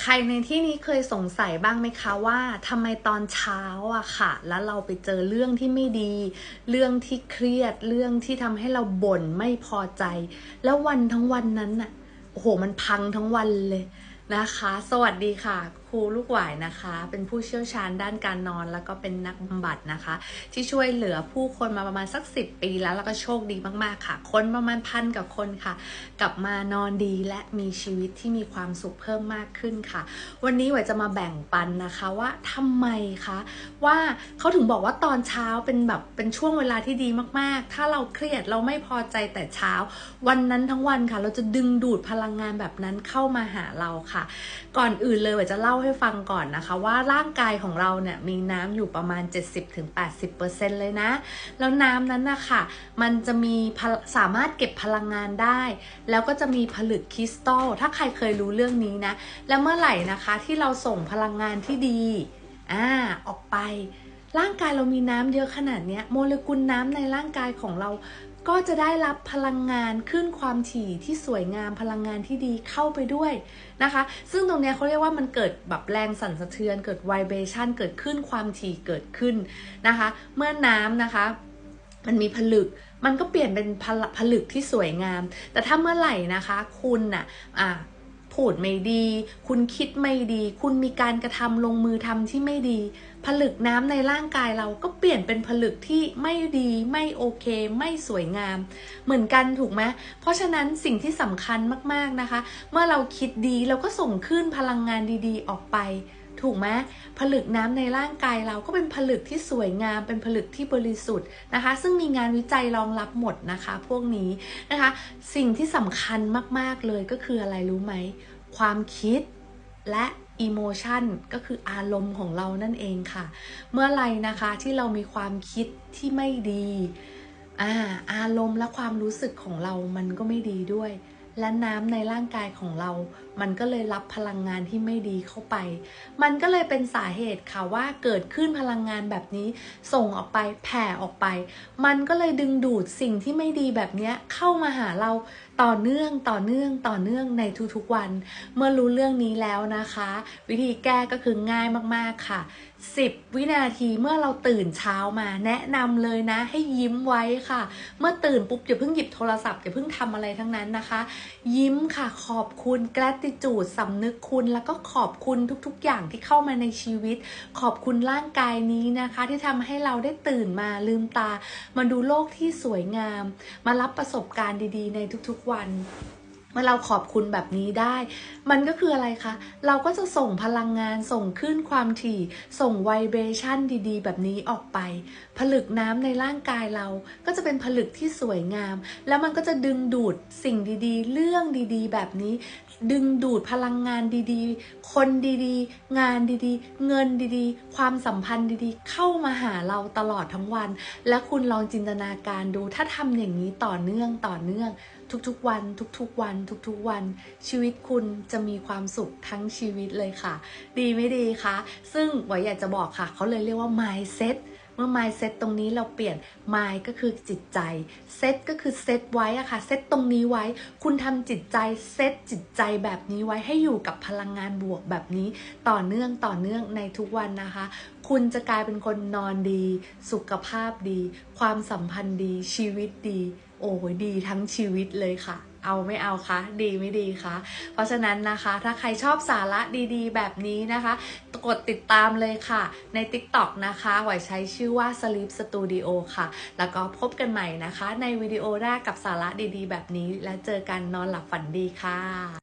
ใครในที่นี้เคยสงสัยบ้างไหมคะว่าทำไมตอนเช้าอะค่ะ แล้วเราไปเจอเรื่องที่ไม่ดี เรื่องที่เครียดเรื่องที่ทำให้เราบ่นไม่พอใจ แล้ววันทั้งวันนั้นน่ะโอ้โหมันพังทั้งวันเลย นะคะ สวัสดีค่ะ ครูลูกหวายนะคะ เป็นผู้เชี่ยวชาญด้านการนอน แล้วก็เป็นนักบำบัดนะคะ ที่ช่วยเหลือผู้คนมาประมาณสักสิปีแล้วแล้วก็โชคดีมากๆค่ะ คนประมาณพันกับคนค่ะ กลับมานอนดีและมีชีวิตที่มีความสุขเพิ่มมากขึ้นค่ะ วันนี้หวายจะมาแบ่งปันนะคะว่าทำไมคะว่าเขาถึงบอกว่าตอนเช้าเป็นแบบเป็นช่วงเวลาที่ดีมากๆ ถ้าเราเครียดเราไม่พอใจแต่เช้า วันนั้นทั้งวันค่ะ เราจะดึงดูดพลังงานแบบนั้นเข้ามาหาเราค่ะก่อนอื่นเลยหวาจะเล่าให้ฟังก่อนนะคะว่าร่างกายของเราเนี่ยมีน้ำอยู่ประมาณ 70-80%เลยนะ แล้วน้ำนั้นนะคะมันจะมีสามารถเก็บพลังงานได้ แล้วก็จะมีผลึกคริสตัลถ้าใครเคยรู้เรื่องนี้นะ แล้วเมื่อไหร่นะคะที่เราส่งพลังงานที่ดีอ่าออกไปร่างกายเรามีน้ำเยอะขนาดเนี้ยโมเลกุลน้ำในร่างกายของเรา ก็จะได้รับพลังงานขึ้นความถี่ที่สวยงามพลังงานที่ดีเข้าไปด้วยนะคะ ซึ่งตรงนี้เขาเรียกว่ามันเกิดแบบแรงสั่นสะเทือน เกิดไวเบชันเกิดขึ้นความถี่เกิดขึ้นนะคะ เมื่อน้ำนะคะ มันมีผลึกมันก็เปลี่ยนเป็นผลผลึกที่สวยงาม แต่ถ้าเมื่อไหร่นะคะ คุณนะอะ พูดไม่ดี คุณคิดไม่ดี คุณมีการกระทำลงมือทำที่ไม่ดี ผลึกน้ำในร่างกายเราก็เปลี่ยนเป็นผลึกที่ไม่ดี ไม่โอเค ไม่สวยงาม เหมือนกันถูกไหมเพราะฉะนั้นสิ่งที่สำคัญมากๆนะคะ เมื่อเราคิดดีเราก็ส่งขึ้นพลังงานดีๆ ออกไป ถูกไหมผลึกน้ำในร่างกายเราก็เป็นผลึกที่สวยงาม เป็นผลึกที่บริสุทธิ์นะคะ ซึ่งมีงานวิจัยรองรับหมดนะคะ พวกนี้นะคะ สิ่งที่สำคัญมากๆเลยก็คืออะไรรู้ไหม ความคิดและอิโมชันก็คืออารมณ์ของเรานั่นเองค่ะ เมื่อไรนะคะที่เรามีความคิดที่ไม่ดีอาอารมณ์และความรู้สึกของเรามันก็ไม่ดีด้วย และน้ำในร่างกายของเรา มันก็เลยรับพลังงานที่ไม่ดีเข้าไป มันก็เลยเป็นสาเหตุค่ะว่าเกิดขึ้นพลังงานแบบนี้ ส่งออกไปแผ่ออกไป มันก็เลยดึงดูดสิ่งที่ไม่ดีแบบนี้เข้ามาหาเราต่อเนื่องต่อเนื่องต่อเนื่องในทุกๆวัน เมื่อรู้เรื่องนี้แล้วนะคะ วิธีแก้ก็คือง่ายมากๆค่ะ 10 วินาทีเมื่อเราตื่นเช้ามา แนะนำเลยนะ ให้ยิ้มไว้ค่ะ เมื่อตื่นปุ๊บอย่าเพิ่งหยิบโทรศัพท์อย่าเพิ่งทำอะไรทั้งนั้นนะคะ ยิ้มค่ะขอบคุณ gratitude สำนึกคุณ แล้วก็ขอบคุณทุกๆ อย่างที่เข้ามาในชีวิต ขอบคุณร่างกายนี้นะคะ ที่ทำให้เราได้ตื่นมาลืมตา มาดูโลกที่สวยงาม มารับประสบการณ์ดีๆ ในทุกๆวัน เมื่อเราขอบคุณแบบนี้ได้ มันก็คืออะไรคะ เราก็จะส่งพลังงาน ส่งขึ้นความถี่ ส่งไวเบชั่นดีๆ แบบนี้ออกไป ผลึกน้ำในร่างกายเรา ก็จะเป็นผลึกที่สวยงาม แล้วมันก็จะดึงดูดสิ่งดีๆ เรื่องดีๆ แบบนี้ ดึงดูดพลังงานดีๆ คนดีๆ งานดีๆ เงินดีๆ ความสัมพันธ์ดีๆ เข้ามาหาเราตลอดทั้งวัน และคุณลองจินตนาการดู ถ้าทำอย่างนี้ต่อเนื่องต่อเนื่อง ทุกๆวัน ทุกๆวัน ทุกๆวัน ชีวิตคุณจะมีความสุขทั้งชีวิตเลยค่ะ ดีไม่ดีคะซึ่งหวอยากจะบอกค่ะ เขาเลยเรียกว่า mindset เมื่อ mindset ตรงนี้เราเปลี่ยน mind ก็คือจิตใจ set ก็คือ set ไว้อะค่ะ set ตรงนี้ไว้ คุณทำจิตใจ set จิตใจแบบนี้ไว้ให้อยู่กับพลังงานบวกแบบนี้ ต่อเนื่องต่อเนื่องในทุกวันนะคะ คุณจะกลายเป็นคนนอนดี สุขภาพดี ความสัมพันธ์ดี ชีวิตดี โอ้ยดีทั้งชีวิตเลยค่ะ เอาไม่เอาคะ ดีไม่ดีคะ เพราะฉะนั้นนะคะ ถ้าใครชอบสาระดีๆ แบบนี้นะคะ กดติดตามเลยค่ะ ใน TikTok นะคะหวใช้ชื่อว่า Sleep Studio ค่ะ แล้วก็พบกันใหม่นะคะ ในวิดีโอแรกกับสาระดีๆ แบบนี้ และเจอกันนอนหลับฝันดีค่ะ